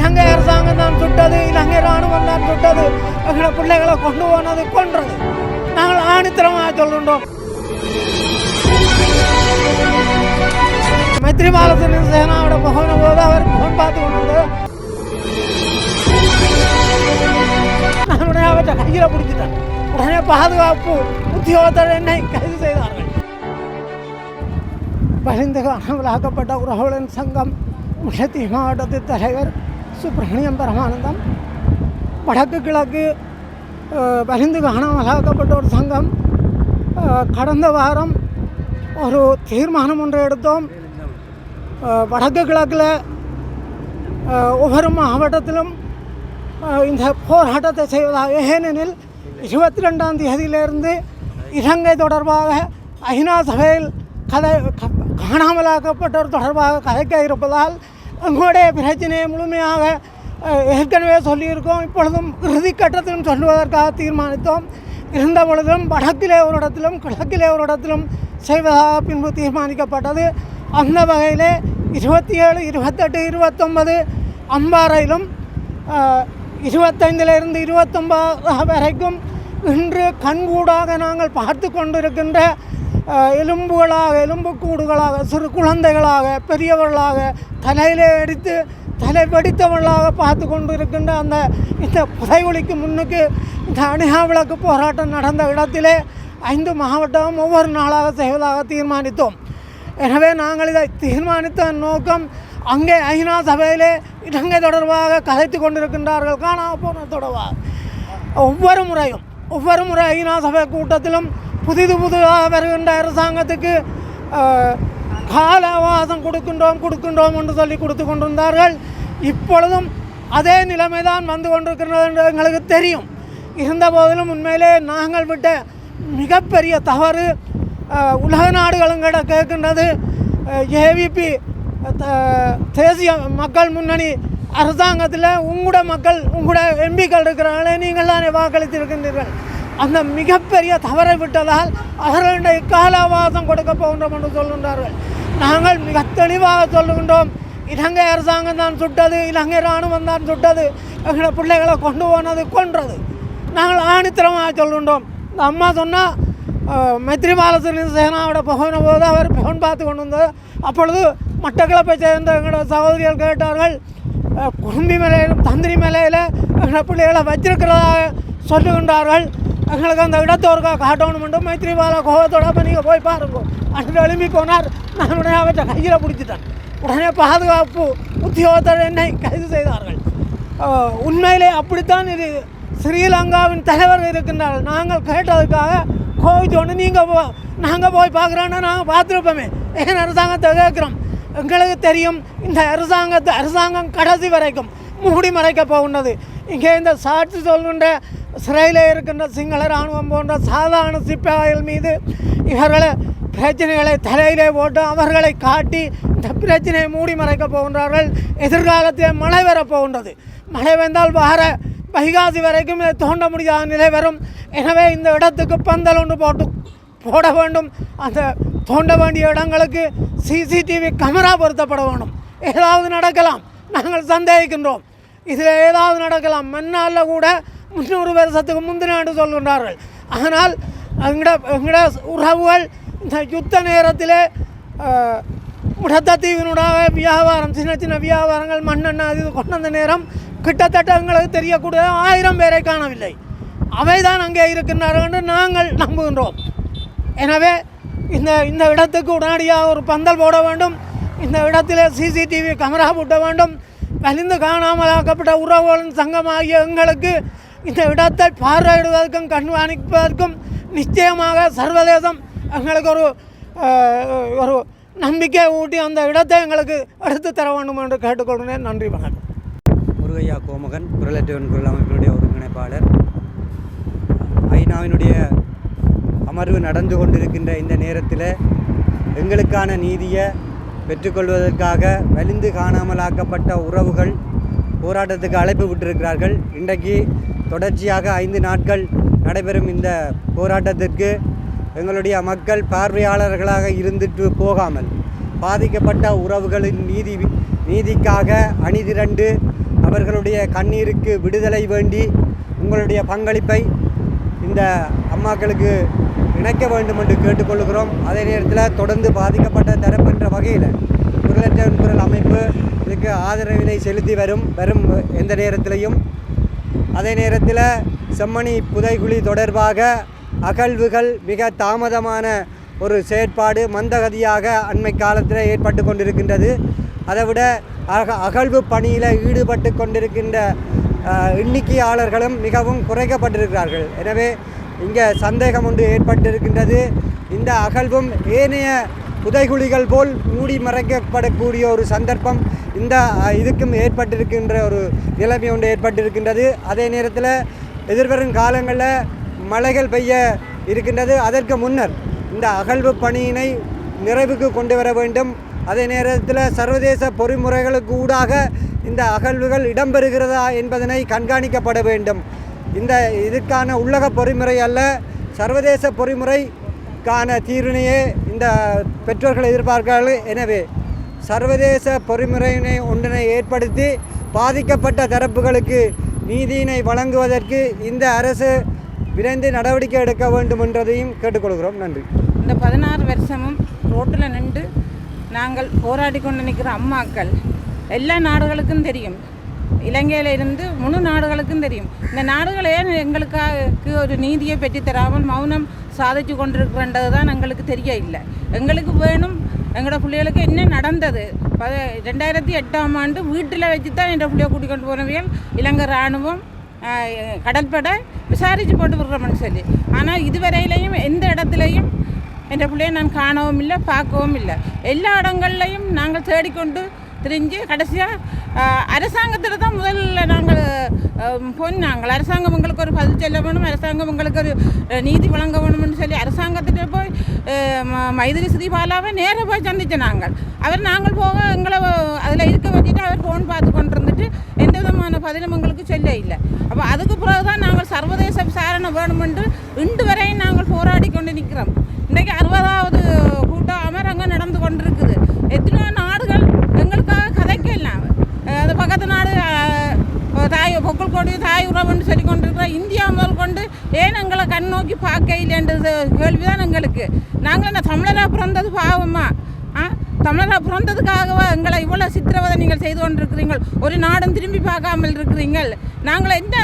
இலங்கை அரசாங்கம் தான் சுட்டது இலங்கை ராணுவம் தான் சுட்டது. எங்களை பிள்ளைகளை கொண்டு போனது கொன்றது. நாங்கள் ஆணித்தரமாக சொல்கின்றோம் மைத்ரிபால சேனாவோட முகவன போது அவர் போன் பார்த்து கொண்டு நான் உடனே அவற்றை கையில் பிடிச்சிட்டேன் உடனே பாதுகாப்பு உத்தியோகத்தர் என்னை கைது செய்தார்கள். பரிந்து காணாமலாக்கப்பட்ட உறவுகளின் சங்கம் முஷத்தி மாவட்டத்தின் தலைவர் சுப்பிரமணியம் பரமானந்தம் வடக்கு கிழக்கு பரிந்து காணாமலாக்கப்பட்ட ஒரு சங்கம் கடந்த வாரம் ஒரு தீர்மானம் ஒன்று எடுத்தோம் வடக்கு கிழக்கில் ஒவ்வொரு மாவட்டத்திலும் இந்த போராட்டத்தை செய்வதாக ஏனெனில் இருபத்தி ரெண்டாம் தேதியிலிருந்து இலங்கை தொடர்பாக ஐநா சபையில் கதை காணாமலாக்கப்பட்டோர் தொடர்பாக கதைக்க இருப்பதால் எங்களுடைய பிரச்சனையை முழுமையாக ஏற்கனவே சொல்லியிருக்கோம். இப்பொழுதும் இறுதி கட்டத்திலும் சொல்லுவதற்காக தீர்மானித்தோம். இருந்த பொழுதும் வடக்கிலே ஒரு இடத்திலும் கிழக்கிலே ஒரு இடத்திலும் செய்வதாக பின்பு தீர்மானிக்கப்பட்டது. அந்த வகையிலே இருபத்தி ஏழு இருபத்தெட்டு இருபத்தொன்பது அம்பாறையிலும் இருபத்தைந்திலிருந்து இருபத்தொன்பது வரைக்கும் இன்று கண்கூடாக நாங்கள் பார்த்து கொண்டிருக்கின்ற எலும்புகளாக எலும்புக்கூடுகளாக சிறு குழந்தைகளாக பெரியவர்களாக தலையிலே அடித்து தலை வெடித்தவர்களாக பார்த்து கொண்டிருக்கின்ற அந்த இந்த புதைகுழிக்கு முன்னுக்கு இந்த அணிகா விளக்கு போராட்டம் நடந்த இடத்திலே ஐந்து மாவட்டம் ஒவ்வொரு நாளாக செய்வதாக தீர்மானித்தோம். எனவே நாங்கள் இதை தீர்மானித்த நோக்கம் அங்கே ஐநா சபையிலே இலங்கை தொடர்பாக கதைத்து கொண்டிருக்கின்றார்கள். காணாம போன தொடர்பாக. ஒவ்வொரு முறையும் ஒவ்வொரு முறை ஐநா சபை கூட்டத்திலும் புதிது புதிதாக வருகின்ற அரசாங்கத்துக்கு கால அவகாசம் கொடுக்கின்றோம் கொடுக்கின்றோம் என்று சொல்லி கொடுத்து கொண்டிருந்தார்கள். இப்பொழுதும் அதே நிலைமை தான் வந்து கொண்டிருக்கிறது என்று எங்களுக்கு தெரியும். இருந்த போதிலும் உண்மையிலே நாங்கள் விட்ட மிகப்பெரிய தவறு உலக நாடுகளும் கிட கேட்கின்றது. ஏவிபி தேசிய மக்கள் முன்னணி அரசாங்கத்தில் உங்களோட மக்கள் உங்களோட எம்பிக்கள் இருக்கிறாங்களே நீங்கள் தானே வாக்களித்திருக்கின்றீர்கள். அந்த மிகப்பெரிய தவறை விட்டதால் அவர்களுடைய கால கொடுக்க போகின்றோம் என்று சொல்கின்றார்கள். நாங்கள் மிக தெளிவாக சொல்லுகின்றோம் இலங்கை அரசாங்கம் தான் சுட்டது இலங்கை இராணுவம் தான் சுட்டது எங்களை பிள்ளைகளை கொண்டு போனது கொன்றது. நாங்கள் ஆணித்தரமாக சொல்கின்றோம். இந்த அம்மா சொன்னால் மைத்ரிபால சேனாவோட போகின போது அவர் பெண் பார்த்து கொண்டு வந்தது. அப்பொழுது மட்டக்களப்பை சேர்ந்த எங்களோட சகோதரிகள் கேட்டார்கள் அஹ், குடும்பி மலையிலும் தந்திரி மலையில் எங்களை பிள்ளைகளை வச்சிருக்கிறதாக சொல்லுகின்றார்கள். எங்களுக்கு அந்த இடத்தை காட்டணும் மட்டும் மைத்ரிபால கோபத்தோட நீங்கள் போய் பாருங்க அன்று எழுப்பி போனார் நான் உடனே அவற்றை கையில் பிடிச்சிட்டேன் உடனே பாதுகாப்பு உத்தியோகத்தர் என்னை கைது செய்தார்கள் உண்மையிலே அப்படித்தான் இது ஸ்ரீலங்காவின் தலைவர் இருக்கின்றார்கள் நாங்கள் கேட்டதுக்காக கோவிச்சோன்னு நீங்கள் போ நாங்கள் போய் பார்க்குறோன்னா நாங்கள் பார்த்துருப்போமே ஏன் அரசாங்கத்தை கேட்குறோம் எங்களுக்கு தெரியும் இந்த அரசாங்கத்தை அரசாங்கம் கடைசி வரைக்கும் மூடி மறைக்க போகின்றது இங்கே இந்த சாட்சி சொல்கின்ற சிறையில் இருக்கின்ற சிங்கள இராணுவம் போன்ற சாதாரண சிப்பாய்கள் மீது இவர்களை பிரச்சனைகளை தலையிலே போட்டு அவர்களை காட்டி இந்த பிரச்சனையை மூடி மறைக்க போகின்றார்கள். எதிர்காலத்தில் மழை வரப்போகின்றது மழை வந்தால் வர வைகாசி வரைக்கும் இதை தோண்ட முடியாத நிலை வரும். எனவே இந்த இடத்துக்கு பந்தல் ஒன்று போட்டு போட வேண்டும். அந்த தோண்ட வேண்டிய இடங்களுக்கு சிசிடிவி கேமரா பொருத்தப்பட வேண்டும். ஏதாவது நடக்கலாம். நாங்கள் சந்தேகிக்கின்றோம். இதில் ஏதாவது நடக்கலாம். மண்ணால் கூட முந்நூறு வருஷத்துக்கு முந்தின ஆண்டு சொல்கின்றார்கள். ஆனால் எங்கட எங்கட உறவுகள் இந்த யுத்த நேரத்தில் அஹ், வியாபாரம் சின்ன சின்ன வியாபாரங்கள் மண்ணெண்ணெய் அது இது கொண்டு வந்த நேரம் கிட்டத்தட்ட எங்களுக்கு தெரியக்கூடிய ஆயிரம் பேரை காணவில்லை. அவைதான் அங்கே இருக்கின்றார்கள் என்று நாங்கள் நம்புகின்றோம். எனவே இந்த இந்த இடத்துக்கு உடனடியாக ஒரு பந்தல் போட வேண்டும். இந்த இடத்திலே சிசிடிவி கேமரா போட்ட வேண்டும். வலிந்து காணாமலாக்கப்பட்ட உறவுகளின் சங்கமாகிய எங்களுக்கு இந்த இடத்தை பார்வையிடுவதற்கும் கண்காணிப்பதற்கும் நிச்சயமாக சர்வதேசம் எங்களுக்கு ஒரு ஒரு நம்பிக்கை ஊட்டி அந்த இடத்தை எங்களுக்கு எடுத்து தர வேண்டும் என்று கேட்டுக்கொள்கிறேன். நன்றி வணக்கம். முருகையா கோமகன் குரலற்றவன் குரல் அமைப்பினுடைய ஒருங்கிணைப்பாளர். ஐநாவினுடைய அமர்வு நடந்து கொண்டிருக்கின்ற இந்த நேரத்தில் எங்களுக்கான நீதியை பெற்றுக்கொள்வதற்காக வலிந்து காணாமலாக்கப்பட்ட உறவுகள் போராட்டத்துக்கு அழைப்பு விட்டிருக்கிறார்கள். இன்றைக்கு தொடர்ச்சியாக ஐந்து நாட்கள் நடைபெறும் இந்த போராட்டத்திற்கு எங்களுடைய மக்கள் பார்வையாளர்களாக இருந்துட்டு போகாமல் பாதிக்கப்பட்ட உறவுகளின் நீதி நீதிக்காக அணிதிரண்டு அவர்களுடைய கண்ணீருக்கு விடுதலை வேண்டி உங்களுடைய பங்களிப்பை இந்த அம்மாக்களுக்கு இணைக்க வேண்டும் என்று கேட்டுக்கொள்கிறோம். அதே நேரத்தில் தொடர்ந்து பாதிக்கப்பட்ட தரப்புன்ற வகையில் குரலற்ற குரல் அமைப்பு இதுக்கு ஆதரவினை செலுத்தி வரும் வரும் எந்த நேரத்திலையும் அதே நேரத்தில் செம்மணி புதைகுழி தொடர்பாக அகழ்வுகள் மிக தாமதமான ஒரு செயற்பாடு மந்தகதியாக அண்மை காலத்தில் ஏற்பட்டு கொண்டிருக்கின்றது. அதைவிட அக அகழ்வு பணியில் ஈடுபட்டு கொண்டிருக்கின்ற எண்ணிக்கையாளர்களும் மிகவும் குறைக்கப்பட்டிருக்கிறார்கள். எனவே இங்கே சந்தேகம் ஒன்று ஏற்பட்டிருக்கின்றது. இந்த அகழ்வும் ஏனைய புதைகுழிகள் போல் மூடி மறைக்கப்படக்கூடிய ஒரு சந்தர்ப்பம் இந்த இதுக்கும் ஏற்பட்டிருக்கின்ற ஒரு நிலைமை ஒன்று ஏற்பட்டிருக்கின்றது. அதே நேரத்தில் எதிர்வரும் காலங்களில் மழைகள் பெய்ய இருக்கின்றது. அதற்கு முன்னர் இந்த அகழ்வு பணியினை நிறைவுக்கு கொண்டு வர வேண்டும். அதே நேரத்தில் சர்வதேச பொறிமுறைகளுக்கு ஊடாக இந்த அகழ்வுகள் இடம்பெறுகிறதா என்பதனை கண்காணிக்கப்பட வேண்டும். இந்த இதுக்கான உள்ளக பொறிமுறை அல்ல சர்வதேச பொறிமுறைக்கான தீர்வினையே இந்த பெற்றோர்கள் எதிர்பார்க்கிறார்கள். எனவே சர்வதேச பொறிமுறையினை ஒன்றினை ஏற்படுத்தி பாதிக்கப்பட்ட தரப்புகளுக்கு நீதியினை வழங்குவதற்கு இந்த அரசு விரைந்து நடவடிக்கை எடுக்க வேண்டும் என்றதையும் கேட்டுக்கொள்கிறோம். நன்றி. இந்த பதினாறு வருஷமும் ரோட்டில் நின்று நாங்கள் போராடி கொண்டு நிற்கிற அம்மாக்கள் எல்லா நாடுகளுக்கும் தெரியும். இலங்கையில் இருந்து முழு நாடுகளுக்கும் தெரியும். இந்த நாடுகள் ஏன் எங்களுக்காக ஒரு நீதியை பெற்றுத்தராமல் மௌனம் சாதிச்சு கொண்டிருக்கின்றது தான் எங்களுக்கு தெரிய இல்லை எங்களுக்கு வேணும் எங்களோட பிள்ளைகளுக்கு என்ன நடந்தது? பத ரெண்டாயிரத்தி எட்டாம் ஆண்டு வீட்டில் வச்சு தான் என் பிள்ளைய கூட்டிக் கொண்டு போனவியல் இலங்கை இராணுவம் கடற்படை விசாரித்து போட்டு விடுறோம்னு சொல்லி. ஆனால் இதுவரையிலையும் எந்த இடத்துலையும் என் பிள்ளைய நான் காணவும் இல்லை பார்க்கவும் இல்லை. எல்லா இடங்கள்லையும் நாங்கள் தேடிக்கொண்டு திரிஞ்சு கடைசியாக அரசாங்கத்தில் தான் முதல்ல நாங்கள் போனாங்கள் அரசாங்கம் உங்களுக்கு ஒரு பதில் சொல்ல வேணும் அரசாங்கம் உங்களுக்கு ஒரு நீதி வழங்க வேணும்னு சொல்லி அரசாங்கத்திட்ட போய் மைதிரி ஸ்ரீபாலாவை நேராக போய் சந்திச்ச நாங்கள். அவர் நாங்கள் போக எங்களை அதில் இருக்க வச்சுட்டு அவர் ஃபோன் பார்த்து கொண்டு இருந்துட்டு எந்த விதமான பதிலும் எங்களுக்கு சொல்ல இல்லை. அப்போ அதுக்கு பிறகு தான் நாங்கள் சர்வதேச விசாரணை வேணுமென்று இன்று வரையும் நாங்கள் போராடி கொண்டு நிற்கிறோம் இன்றைக்கு அறுபதாவது கூட்டம் அமரங்க நடந்து கொண்டிருக்குது எத்தனையோ நாடுகள் எங்களுக்காக கதைக்கலாம் அஹ் அது பக்கத்து நாடு அஹ், தாய் பொக்குள் கொடி தாய் உறவுன்னு சொல்லி கொண்டிருக்கிற இந்தியா முதல் கொண்டு ஏன் எங்களை கண் நோக்கி பார்க்க இல்லைன்றது கேள்விதான் எங்களுக்கு. நாங்கள் என்ன தமிழராக பிறந்தது பாவமா? ஆ? தமிழராக பிறந்ததுக்காகவா எங்களை இவ்வளோ சித்திரவதை நீங்கள் செய்து கொண்டிருக்கிறீங்க ஒரு நாடும் திரும்பி பார்க்காமல் இருக்கிறீங்கள் நாங்கள் என்ன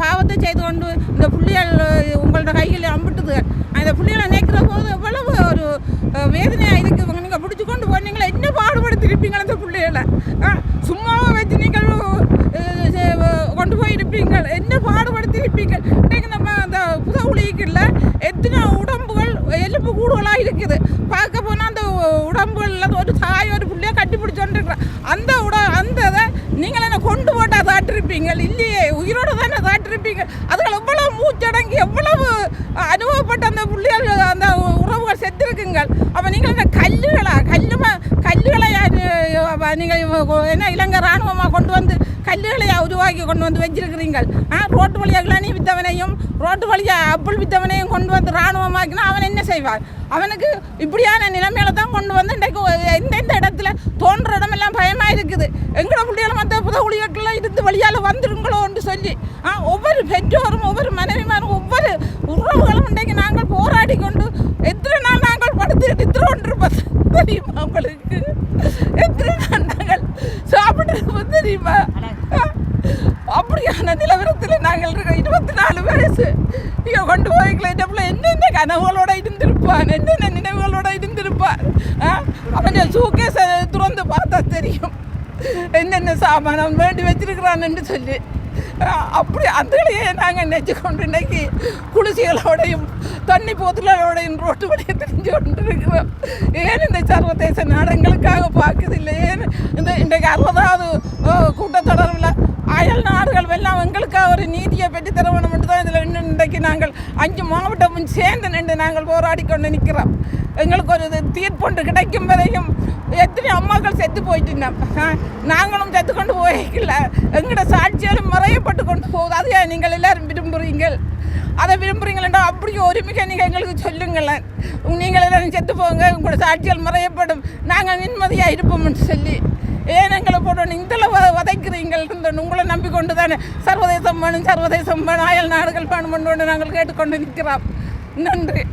பாவத்தை செய்து கொண்டு இந்த புள்ளிகள் உங்களோட கையில் அம்பிட்டுது? அந்த புள்ளிகளை நினைக்கிற போது எவ்வளவு ஒரு வேதனையாக இருக்குது நீங்கள் பிடிச்சி கொண்டு போனீங்களா என்ன பாடுபடுத்திருப்பீங்கள் அந்த பிள்ளைகளை ஆ சும்மாவை வச்சு நீங்கள் அஹ், செ- கொண்டு போயிருப்பீங்கள் என்ன பாடுபடுத்தியிருப்பீங்கள் இன்றைக்கு நம்ம அந்த புதவுளிக்குள்ள எத்தனை உடம்புகள் எலும்பு கூடுதலாக இருக்குது பார்க்க போனால் அந்த உடம்புகளில் ஒரு தாய் ஒரு பிள்ளைய கட்டி பிடிச்சோன்றிருக்கிறேன் அந்த உட அந்த இதை நீங்கள் என்ன கொண்டு இருப்பீங்க இல்லையே உயிரோடு தானே தாட்டிருப்பீங்க அதுகள் எவ்வளவு மூச்சடங்கி எவ்வளவு அனுபவப்பட்ட அந்த பிள்ளைகள் அந்த உறவுகள் செத்திருக்குங்கள். அப்போ நீங்கள் என்ன கல்லுகளா கல்லுமா கல்லுகளை நீங்கள் என்ன இலங்கை இராணுவமாக கொண்டு வந்து கல்லுகளை உருவாக்கி கொண்டு வந்து வச்சிருக்கிறீங்கள் ஆ ரோட்டு வழியாக இளநீ வித்தவனையும் ரோட்டு வழியாக அப்புள் வித்தவனையும் கொண்டு வந்து இராணுவமாக்கினா அவன் என்ன செய்வார் அவனுக்கு இப்படியான நிலைமையில தான் கொண்டு வந்து இன்றைக்கு எந்த எந்த இடத்துல தோன்ற இடமெல்லாம் பயமாக இருக்குது எங்களோட பிள்ளைகள் மற்ற புத ஊழியர்கள் இருந்து வழியால் வந்துருங்களோன்னு சொல்லி ஆ ஒவ்வொரு பெற்றோரும் ஒவ்வொரு மனைவிமாரும் ஒவ்வொரு உறவுகளும் இன்றைக்கு நாங்கள் போராடி கொண்டு எத்தனை நாள் நாங்கள் படுத்து எடுத்துருவோன்றிருப்போம் தெரியுமா உங்களுக்கு எத்தனை நாள் நாங்கள் சாப்பிட்டு தெரியுமா ஆ? அப்படியான நிலவரத்தில் நாங்கள் இருக்கோம் இருபத்தி நாலு வயசு இங்கே கொண்டு போய்க்கல இந்த பிள்ளை என்னென்ன கனவுகளோட இருந்திருப்பான் என்னென்ன நினைவுகளோட இருந்திருப்பான் ஆ? அவன் சூக்கேஸை திறந்து பார்த்தா தெரியும். என்னென்ன சாமானம் வேண்டி வச்சிருக்கிறான்னு சொல்லி. அப்படி அதுகளையே நாங்கள் நினச்சி கொண்டு இன்னைக்கு குளிசிகளோடையும் தண்ணி போத்தலோடையும் ரோட்டு வழியை தெரிஞ்சு கொண்டு இருக்கிறோம் ஏன் இந்த சர்வதேச நாடங்களுக்காக பார்க்குது இல்லை ஏன் இந்த இன்றைக்கு அறுபதாவது கூட்டத்தொடர் எல்லாம் எங்களுக்காக ஒரு நீதியை பெற்று தர வேணும் தான் இதில் இன்னும் இன்றைக்கு நாங்கள் அஞ்சு மாவட்டமும் சேர்ந்து நின்று நாங்கள் போராடி கொண்டு நிற்கிறோம் எங்களுக்கு ஒரு இது தீர்ப்பொன்று கிடைக்கும் வரையும் எத்தனை அம்மாக்கள் செத்து போயிட்டுனோம் நாங்களும் செத்து கொண்டு போய்க்கல எங்களோட சாட்சியாலும் மறையப்பட்டு கொண்டு போகுது. அதை நீங்கள் எல்லாரும் விரும்புகிறீங்கள் அதை விரும்புகிறீங்களா அப்படி ஒருமிக்க நீங்கள் எங்களுக்கு சொல்லுங்களேன். நீங்கள் எல்லாம் செத்து போங்க உங்களோட சாட்சிகள் மறையப்படும். நாங்கள் நிம்மதியாக இருப்போம்னு சொல்லி. ஏன் எங்களை போட்டு இந்தளவு வதைக்கிறீங்கள் இந்த உங்களை நம்பிக்கொண்டு தானே சர்வதேசம் வேணும் சர்வதேசம் வேணும் அயல் நாடுகள் வேணும் நாங்கள் கேட்டுக்கொண்டு நிற்கிறோம். நன்றி.